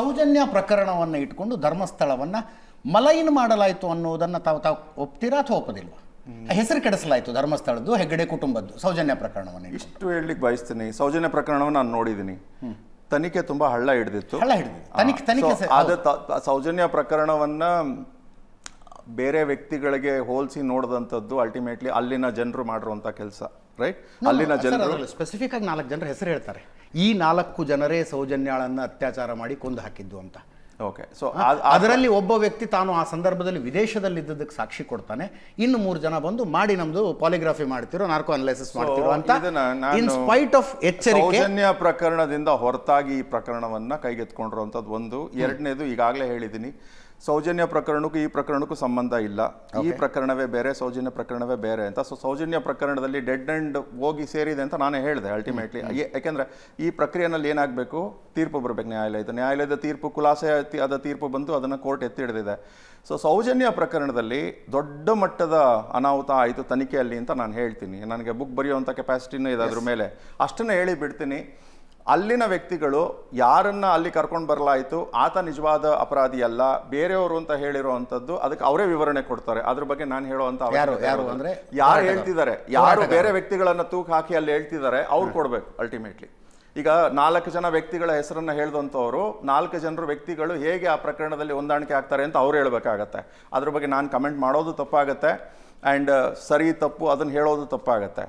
ಸೌಜನ್ಯ ಪ್ರಕರಣವನ್ನು ಇಟ್ಕೊಂಡು ಧರ್ಮಸ್ಥಳವನ್ನು ಮಲೈನ್ ಮಾಡಲಾಯಿತು ಅನ್ನೋದನ್ನು ತಾವು ತಾವು ಒಪ್ತೀರಾ ಅಥವಾ ಒಪ್ಪದಿಲ್ವಾ? ಹೆಸರು ಕೆಡಿಸಲಾಯಿತು ಧರ್ಮಸ್ಥಳದ್ದು ಹೆಗ್ಗಡೆ ಕುಟುಂಬದ್ದು ಸೌಜನ್ಯ ಪ್ರಕರಣವನ್ನು. ಇಷ್ಟು ಹೇಳಲಿಕ್ಕೆ ಬಯಸ್ತೀನಿ. ಸೌಜನ್ಯ ಪ್ರಕರಣವನ್ನು ನಾನು ನೋಡಿದ್ದೀನಿ. ತನಿಖೆ ತುಂಬಾ ಹಳ್ಳ ಹಿಡಿದಿತ್ತು. ಹಳ್ಳ ಹಿಡಿದಿತ್ತು. ತನಿಖೆ- ತನಿಖೆ ಸೌಜನ್ಯ ಪ್ರಕರಣವನ್ನ ಬೇರೆ ವ್ಯಕ್ತಿಗಳಿಗೆ ಹೋಲಿಸಿ ನೋಡಿದಂಥದ್ದು ಅಲ್ಟಿಮೇಟ್ಲಿ ಅಲ್ಲಿನ ಜನರು ಮಾಡಿರುವಂಥ ಕೆಲಸ ರೈಟ್ ಅಲ್ಲಿನ ಜನರು ಸ್ಪೆಸಿಫಿಕ್ ಆಗಿ ನಾಲ್ಕು ಜನರ ಹೆಸರು ಹೇಳ್ತಾರೆ. ಈ ನಾಲ್ಕು ಜನರೇ ಸೌಜನ್ಯಾಳನ್ನು ಅತ್ಯಾಚಾರ ಮಾಡಿ ಕೊಂದು ಹಾಕಿದ್ದು ಅಂತ. ಓಕೆ ಸೊ ಅದರಲ್ಲಿ ಒಬ್ಬ ವ್ಯಕ್ತಿ ತಾನು ಆ ಸಂದರ್ಭದಲ್ಲಿ ವಿದೇಶದಲ್ಲಿ ಇದ್ದದಕ್ಕೆ ಸಾಕ್ಷಿ ಕೊಡ್ತಾನೆ. ಇನ್ನು ಮೂರು ಜನ ಬಂದು ಮಾಡಿ ನಮ್ದು ಪಾಲಿಗ್ರಾಫಿ ಮಾಡ್ತಿರೋ ನಾರ್ಕೋ ಅನಲೈಸಿಸ್ ಮಾಡ್ತಿರೋ ಅಂತ ಇನ್ ಸ್ಪೈಟ್ ಆಫ್ ಎಚ್ಚರಿಕೆ ಸೌಜನ್ಯ ಪ್ರಕರಣದಿಂದ ಹೊರತಾಗಿ ಈ ಪ್ರಕರಣವನ್ನ ಕೈಗೆತ್ಕೊಂಡಿರುವಂಥದ್ದು ಒಂದು. ಎರಡನೇದು ಈಗಾಗಲೇ ಹೇಳಿದ್ದೀನಿ. ಸೌಜನ್ಯ ಪ್ರಕರಣಕ್ಕೂ ಈ ಪ್ರಕರಣಕ್ಕೂ ಸಂಬಂಧ ಇಲ್ಲ. ಈ ಪ್ರಕರಣವೇ ಬೇರೆ ಸೌಜನ್ಯ ಪ್ರಕರಣವೇ ಬೇರೆ ಅಂತ. ಸೊ ಸೌಜನ್ಯ ಪ್ರಕರಣದಲ್ಲಿ ಡೆಡ್ ಅಂಡ್ ಹೋಗಿ ಸೇರಿದೆ ಅಂತ ನಾನೇ ಹೇಳಿದೆ ಅಲ್ಟಿಮೇಟ್ಲಿ ಯಾಕೆಂದ್ರೆ ಈ ಪ್ರಕ್ರಿಯೆನಲ್ಲಿ ಏನಾಗಬೇಕು? ತೀರ್ಪು ಬರಬೇಕು ನ್ಯಾಯಾಲಯದ ನ್ಯಾಯಾಲಯದ ತೀರ್ಪು ಖುಲಾಸೆ ಆದ ತೀರ್ಪು ಬಂದು ಅದನ್ನು ಕೋರ್ಟ್ ಎತ್ತಿ ಹಿಡಿದಿದೆ ಸೊ ಸೌಜನ್ಯ ಪ್ರಕರಣದಲ್ಲಿ ದೊಡ್ಡ ಮಟ್ಟದ ಅನಾಹುತ ಆಯಿತು ತನಿಖೆಯಲ್ಲಿ ಅಂತ ನಾನು ಹೇಳ್ತೀನಿ. ನನಗೆ ಬುಕ್ ಬರೆಯುವಂಥ ಕೆಪಾಸಿಟಿನೂ ಇದೆ ಅದ್ರ ಮೇಲೆ. ಅಷ್ಟನ್ನು ಹೇಳಿ ಬಿಡ್ತೀನಿ ಅಲ್ಲಿನ ವ್ಯಕ್ತಿಗಳು ಯಾರನ್ನ ಅಲ್ಲಿ ಕರ್ಕೊಂಡು ಬರಲಾಯಿತು ಆತ ನಿಜವಾದ ಅಪರಾಧಿ ಅಲ್ಲ ಬೇರೆಯವರು ಅಂತ ಹೇಳಿರೋ ಅಂಥದ್ದು ಅದಕ್ಕೆ ಅವರೇ ವಿವರಣೆ ಕೊಡ್ತಾರೆ. ಅದ್ರ ಬಗ್ಗೆ ನಾನು ಹೇಳುವಂತ ಯಾರು- ಯಾರು. ಅಂದ್ರೆ? ಯಾರು ಹೇಳ್ತಿದ್ದಾರೆ? ಯಾರು ಬೇರೆ ವ್ಯಕ್ತಿಗಳನ್ನ ತೂಕ ಹಾಕಿ ಅಲ್ಲಿ ಹೇಳ್ತಿದ್ದಾರೆ ಅವ್ರು ಕೊಡ್ಬೇಕು ಅಲ್ಟಿಮೇಟ್ಲಿ ಈಗ ನಾಲ್ಕು ಜನ ವ್ಯಕ್ತಿಗಳ ಹೆಸರನ್ನ ಹೇಳಿದಂಥವ್ರು ನಾಲ್ಕು ಜನರು ವ್ಯಕ್ತಿಗಳು ಹೇಗೆ ಆ ಪ್ರಕರಣದಲ್ಲಿ ಹೊಂದಾಣಿಕೆ ಆಗ್ತಾರೆ ಅಂತ ಅವ್ರು ಹೇಳಬೇಕಾಗತ್ತೆ. ಅದ್ರ ಬಗ್ಗೆ ನಾನು ಕಮೆಂಟ್ ಮಾಡೋದು ತಪ್ಪಾಗತ್ತೆ ಆ್ಯಂಡ್ ಸರಿ ತಪ್ಪು ಅದನ್ನು ಹೇಳೋದು ತಪ್ಪಾಗತ್ತೆ.